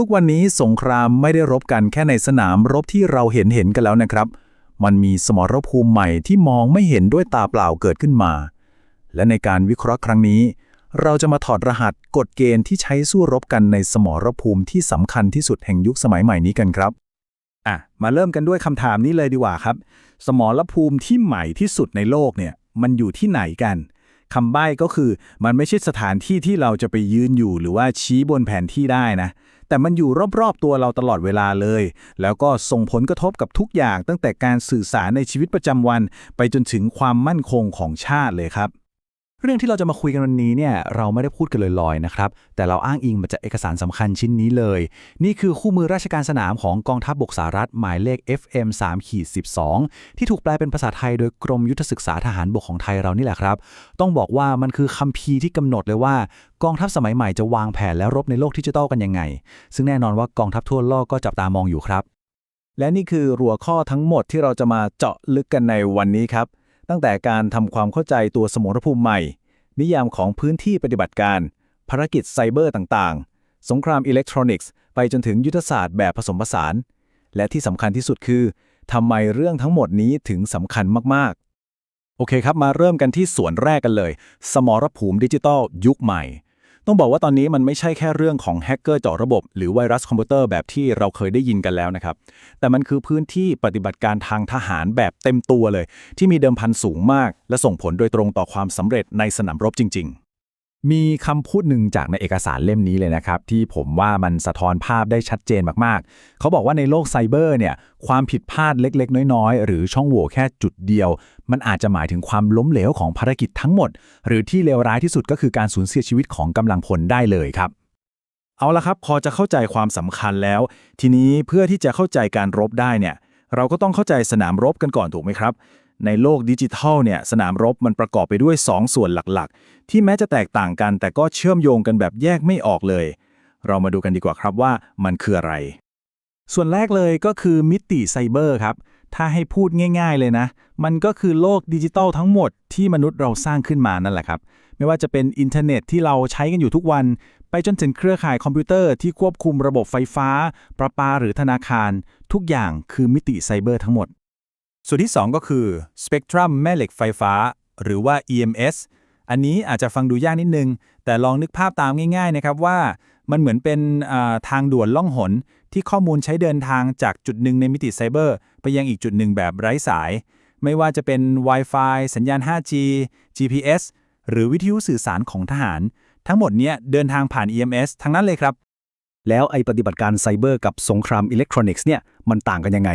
ทุกวันนี้สงครามไม่ได้รบกันแค่ในสนามรบที่เราเห็นเห็นกันแล้วนะครับ มันมีสมรภูมิใหม่ที่มองไม่เห็นด้วยตาเปล่าเกิดขึ้นมา และในการวิเคราะห์ครั้งนี้ เราจะมาถอดรหัสกฎเกณฑ์ที่ใช้สู้รบกันในสมรภูมิที่สำคัญที่สุดแห่งยุคสมัยใหม่นี้กันครับอะมาเริ่มกันด้วยคำถามนี้เลยดีกว่าครับ สมรภูมิที่ใหม่ที่สุดในโลกเนี่ยมันอยู่ที่ไหนกันคำใบ้ก็คือมันไม่ใช่สถานที่ที่เราจะไปยืนอยู่หรือว่าชี้บนแผนที่ได้นะ แต่มันอยู่รอบๆตัวเราตลอดเวลาเลย แล้วก็ส่งผลกระทบกับทุกอย่างตั้งแต่การสื่อสารในชีวิตประจำวัน ไปจนถึงความมั่นคงของชาติเลยครับ เรื่องที่เราจะมาคุยกันวันนี้เนี่ยเราไม่ได้พูดกันลอยๆนะครับ แต่เราอ้างอิงมาจากเอกสารสำคัญชิ้นนี้เลย นี่คือคู่มือราชการสนามของกองทัพบบกสหรัฐหมายเลข FM 3ขีด12 ที่ถูกแปลเป็นภาษาไทยโดยกรมยุทธศึกษาทหารบกของไทยเรานี่แหละครับ ต้องบอกว่ามันคือคัมภีร์ที่กำหนดเลยว่ากองทัพสมัยใหม่จะวางแผนและรบในโลกดิจิทัลกันยังไง ซึ่งแน่นอนว่ากองทัพทั่วโลกก็จับตามองอยู่ครับ และนี่คือรัวข้อทั้งหมดที่เราจะมาเจาะลึกกันในวันนี้ครับ ตั้งแต่การทำความเข้าใจตัวสมรภูมิใหม่ นิยามของพื้นที่ปฏิบัติการ ภารกิจไซเบอร์ต่างๆ สงครามอิเล็กทรอนิกส์ ไปจนถึงยุทธศาสตร์แบบผสมผสาน และที่สำคัญที่สุดคือทำไมเรื่องทั้งหมดนี้ถึงสำคัญมากๆ โอเคครับ มาเริ่มกันที่ส่วนแรกกันเลย สมรภูมิดิจิทัลยุคใหม่ ต้องบอกว่าตอนนี้มันไม่ใช่แค่เรื่องของแฮกเกอร์เจาะระบบ หรือไวรัสคอมพิวเตอร์แบบที่เราเคยได้ยินกันแล้วนะครับ แต่มันคือพื้นที่ปฏิบัติการทางทหารแบบเต็มตัวเลย ที่มีเดิมพันสูงมาก และส่งผลโดยตรงต่อความสำเร็จในสนามรบจริง ๆ มีคำพูดหนึ่งจากในเอกสารเล่มนี้เลยนะครับ ที่ผมว่ามันสะท้อนภาพได้ชัดเจนมากๆ เขาบอกว่าในโลกไซเบอร์เนี่ยความผิดพลาดเล็ก ๆ น้อยๆ หรือช่องโหว่แค่จุดเดียว มันอาจจะหมายถึงความล้มเหลวของภารกิจทั้งหมด หรือที่เลวร้ายที่สุดก็คือการสูญเสียชีวิตของกำลังพลได้เลยครับ เอาละครับ พอจะเข้าใจความสำคัญแล้ว ทีนี้เพื่อที่จะเข้าใจการรบได้เนี่ยเราก็ต้องเข้าใจสนามรบกันก่อนถูกไหมครับ ในโลกดิจิทัลเนี่ยสนามรบมันประกอบไปด้วย 2 ส่วนหลักๆ ที่แม้จะแตกต่างกัน แต่ก็เชื่อมโยงกันแบบแยกไม่ออกเลย เรามาดูกันดีกว่าครับว่ามันคืออะไร ส่วนแรกเลยก็คือมิติไซเบอร์ครับ ถ้าให้พูดง่าย ๆเลยนะ มันก็คือโลกดิจิทัลทั้งหมดที่มนุษย์เราสร้างขึ้นมานั่นแหละครับ ไม่ว่าจะเป็นอินเทอร์เน็ตที่เราใช้กันอยู่ทุกวัน ไปจนถึงเครือข่ายคอมพิวเตอร์ที่ควบคุมระบบไฟฟ้า ประปาหรือธนาคาร ทุกอย่างคือมิติไซเบอร์ทั้งหมด ส่วนที่ 2 ก็คือสเปกตรัมแม่เหล็กไฟฟ้า หรือว่า EMS อันนี้อาจจะฟังดูยากนิดนึง แต่ลองนึกภาพตามง่ายๆนะครับว่ามันเหมือนเป็นทางด่วนล่องหน ที่ข้อมูลใช้เดินทางจากจุดหนึ่งในมิติไซเบอร์ ไปยังอีกจุดหนึ่งแบบไร้สาย ไม่ว่าจะเป็น Wi-Fi สัญญาณ 5G GPS หรือวิทยุสื่อสารของทหาร ทั้งหมดเนี้ยเดินทางผ่าน EMS ทั้งนั้นเลยครับ แล้วไอปฏิบัติการไซเบอร์กับสงครามอิเล็กทรอนิกส์เนี่ยมันต่างกันยังไง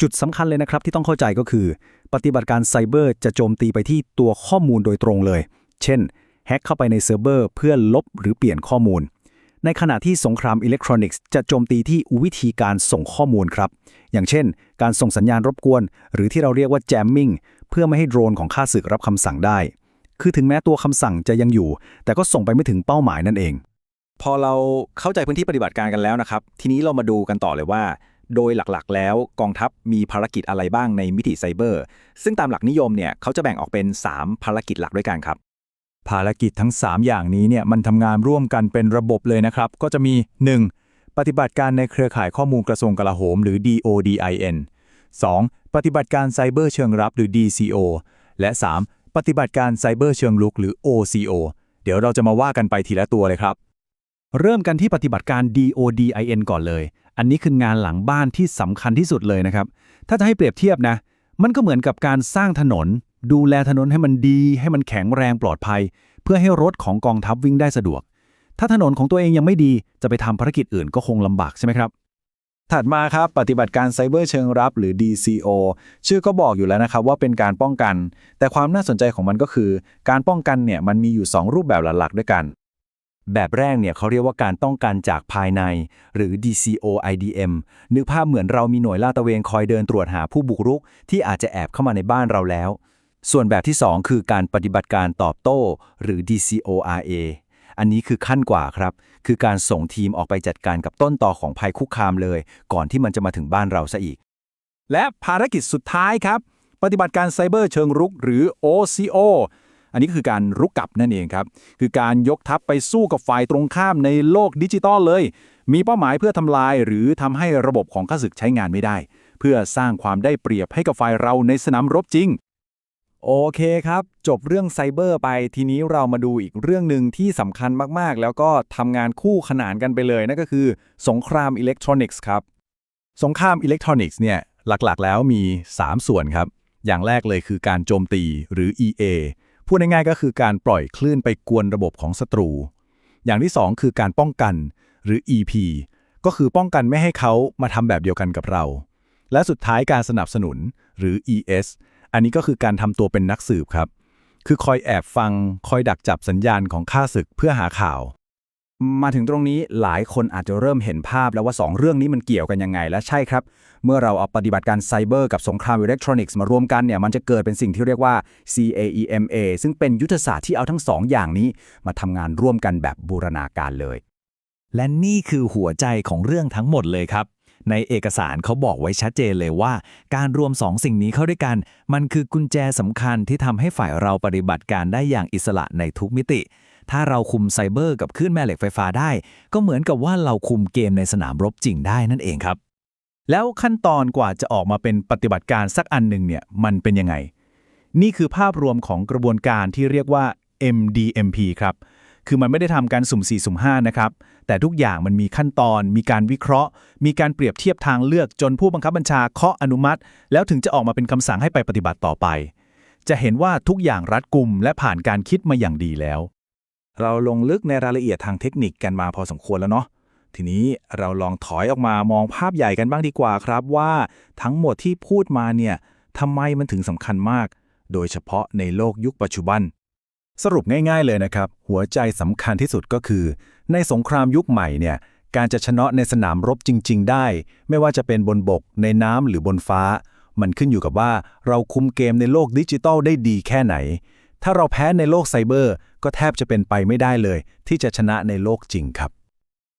จุดสำคัญเลยนะครับที่ต้องเข้าใจก็คือ ปฏิบัติการไซเบอร์จะโจมตีไปที่ตัวข้อมูลโดยตรงเลย เช่น แฮ็กเข้าไปในเซิร์ฟเวอร์เพื่อลบหรือเปลี่ยนข้อมูล ในขณะที่สงครามอิเล็กทรอนิกส์จะโจมตีที่วิธีการส่งข้อมูลครับ อย่างเช่น การส่งสัญญาณรบกวน หรือที่เราเรียกว่า jamming เพื่อไม่ให้โดรนของข้าศึกรับคำสั่งได้ คือถึงแม้ตัวคำสั่งจะยังอยู่ แต่ก็ส่งไปไม่ถึงเป้าหมายนั่นเองพอเราเข้าใจพื้นที่ปฏิบัติการกันแล้วนะครับ ทีนี้เรามาดูกันต่อเลยว่า โดยหลักๆ แล้วกองทัพมีภารกิจอะไรบ้างในมิติไซเบอร์ ซึ่งตามหลักนิยมเนี่ยเขาจะแบ่งออกเป็น 3 ภารกิจหลักด้วยกันครับ ภารกิจทั้ง 3 อย่างนี้เนี่ยมันทำงานร่วมกันเป็นระบบเลยนะครับ ก็จะมี 1. ปฏิบัติการในเครือข่ายข้อมูลกระทรวงกลาโหม หรือ DODIN 2. ปฏิบัติการไซเบอร์เชิงรับหรือ DCO และ 3. ปฏิบัติการไซเบอร์เชิงลุกหรือ OCO เดี๋ยวเราจะมาว่ากันไปทีละตัวเลยครับ เริ่มกันที่ปฏิบัติการ DODIN ก่อนเลย อันนี้คืองานหลังบ้านที่สำคัญที่สุดเลยนะครับ ถ้าจะให้เปรียบเทียบนะ มันก็เหมือนกับการสร้างถนน ดูแลถนนให้มันดี ให้มันแข็งแรงปลอดภัย เพื่อให้รถของกองทัพวิ่งได้สะดวก ถ้าถนนของตัวเองยังไม่ดีจะไปทำภารกิจอื่นก็คงลำบากใช่ไหมครับถัดมาครับปฏิบัติการไซเบอร์เชิงรับหรือ DCO ชื่อก็บอกอยู่แล้วนะครับว่าเป็นการป้องกัน แต่ความน่าสนใจของมันก็คือ การป้องกันเนี่ยมันมีอยู่ 2 รูปแบบหลักๆด้วยกัน แบบแรกเนี่ยเขาเรียกว่าการต้องการจากภายใน หรือ DCO-IDM นึกภาพเหมือนเรามีหน่วยลาดตระเวนคอยเดินตรวจหาผู้บุกรุก ที่อาจจะแอบเข้ามาในบ้านเราแล้ว ส่วนแบบที่ 2 คือการปฏิบัติการตอบโต้ หรือ DCORA อันนี้คือขั้นกว่าครับ คือการส่งทีมออกไปจัดการกับต้นต่อของภัยคุกคามเลย ก่อนที่มันจะมาถึงบ้านเราซะอีก และภารกิจสุดท้ายครับ ปฏิบัติการไซเบอร์เชิงรุก หรือ OCO อันนี้ก็คือการรุกกลับนั่นเองครับ คือการยกทัพไปสู้กับฝ่ายตรงข้ามในโลกดิจิตอลเลย มีเป้าหมายเพื่อทำลายหรือทำให้ระบบของข้าศึกใช้งานไม่ได้ เพื่อสร้างความได้เปรียบให้กับฝ่ายเราในสนามรบจริง โอเคครับ จบเรื่องไซเบอร์ไปทีนี้เรามาดูอีกเรื่องหนึ่งที่สำคัญมากๆ แล้วก็ทำงานคู่ขนานกันไปเลยนั่นก็คือ สงครามอิเล็กทรอนิกส์ครับ สงครามอิเล็กทรอนิกส์เนี่ยหลักๆ แล้วมี 3 ส่วนครับ อย่างแรกเลยคือการโจมตีหรือ EA พูดง่ายๆก็คือการปล่อยคลื่นไปกวนระบบของศัตรู อย่างที่ 2 คือการป้องกันหรือ EP ก็คือป้องกันไม่ให้เขามาทำแบบเดียวกันกับเรา และสุดท้ายการสนับสนุนหรือ ES อันนี้ก็คือการทำตัวเป็นนักสืบครับ คือคอยแอบฟัง คอยดักจับสัญญาณของข้าศึกเพื่อหาข่าว มาถึงตรงนี้หลายคนอาจจะเริ่มเห็นภาพแล้วว่า 2 เรื่องนี้มันเกี่ยวกันยังไง และใช่ครับ เมื่อเราเอาปฏิบัติการไซเบอร์กับสงครามอิเล็กทรอนิกส์มารวมกันเนี่ยมันจะเกิดเป็นสิ่งที่เรียกว่า CAEMA ซึ่งเป็นยุทธศาสตร์ที่เอาทั้ง 2 อย่างนี้ มาทำงานร่วมกันแบบบูรณาการเลย และนี่คือหัวใจของเรื่องทั้งหมดเลยครับ ในเอกสารเขาบอกไว้ชัดเจนเลยว่า การรวมสองสิ่งนี้เข้าด้วยกัน มันคือกุญแจสำคัญที่ทำให้ฝ่ายเราปฏิบัติการได้อย่างอิสระในทุกมิติ ถ้าเราคุมไซเบอร์กับคลื่นแม่เหล็กไฟฟ้าได้ ก็เหมือนกับว่าเราคุมเกมในสนามรบจริงได้นั่นเองครับ แล้วขั้นตอนกว่าจะออกมาเป็นปฏิบัติการสักอันหนึ่งเนี่ยมันเป็นยังไง นี่คือภาพรวมของกระบวนการที่เรียกว่า MDMP ครับ คือมันไม่ได้ทำการสุ่ม 4 สุ่ม 5 นะครับ แต่ทุกอย่างมันมีขั้นตอน มีการวิเคราะห์ มีการเปรียบเทียบทางเลือกจนผู้บังคับบัญชาเคาะอนุมัติ แล้วถึงจะออกมาเป็นคำสั่งให้ไปปฏิบัติต่อไป จะเห็นว่าทุกอย่างรัดกุมและผ่านการคิดมาอย่างดีแล้ว เราลงลึกในรายละเอียดทางเทคนิคกันมาพอสมควรแล้วเนาะทีนี้เราลองถอยออกมามองภาพใหญ่กันบ้างดีกว่าครับว่าทั้งหมดที่พูดมาเนี่ยทำไมมันถึงสำคัญมาก โดยเฉพาะในโลกยุคปัจจุบัน สรุปง่าย ๆ เลยนะครับ หัวใจสำคัญที่สุดก็คือ ในสงครามยุคใหม่เนี่ยการจะชนะในสนามรบจริง ๆ ได้ ไม่ว่าจะเป็นบนบก ในน้ำหรือบนฟ้า มันขึ้นอยู่กับว่าเราคุมเกมในโลกดิจิตอลได้ดีแค่ไหน ถ้าเราแพ้ในโลกไซเบอร์ ก็แทบจะเป็นไปไม่ได้เลย ที่จะชนะในโลกจริงครับ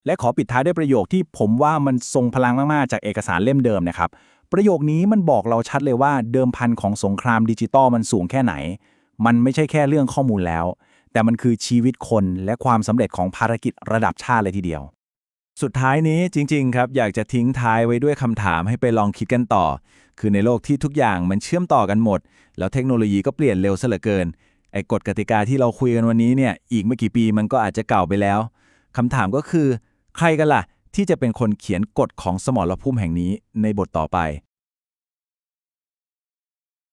และขอปิดท้ายด้วยประโยคที่ผมว่ามันทรงพลังมาก ๆ จากเอกสารเล่มเดิมนะครับ ประโยคนี้มันบอกเราชัดเลยว่าเดิมพันของสงครามดิจิตอลมันสูงแค่ไหน มันไม่ใช่แค่เรื่องข้อมูลแล้ว แต่มันคือชีวิตคนและความสำเร็จของภารกิจระดับชาติเลยทีเดียวสุดท้ายนี้จริง ๆ ครับ อยากจะทิ้งท้ายไว้ด้วยคำถามให้ไปลองคิดกันต่อ คือในโลกที่ทุกอย่างมันเชื่อมต่อกันหมด แล้วเทคโนโลยีก็เปลี่ยนเร็วซะเหลือเกิน ไอ้กฎกติกาที่เราคุยกันวันนี้เนี่ยอีกไม่กี่ปีมันก็อาจจะเก่าไปแล้วคำถามก็คือ ใครกันล่ะ ที่จะเป็นคนเขียนกฎของสมรภูมิแห่งนี้ในบทต่อไป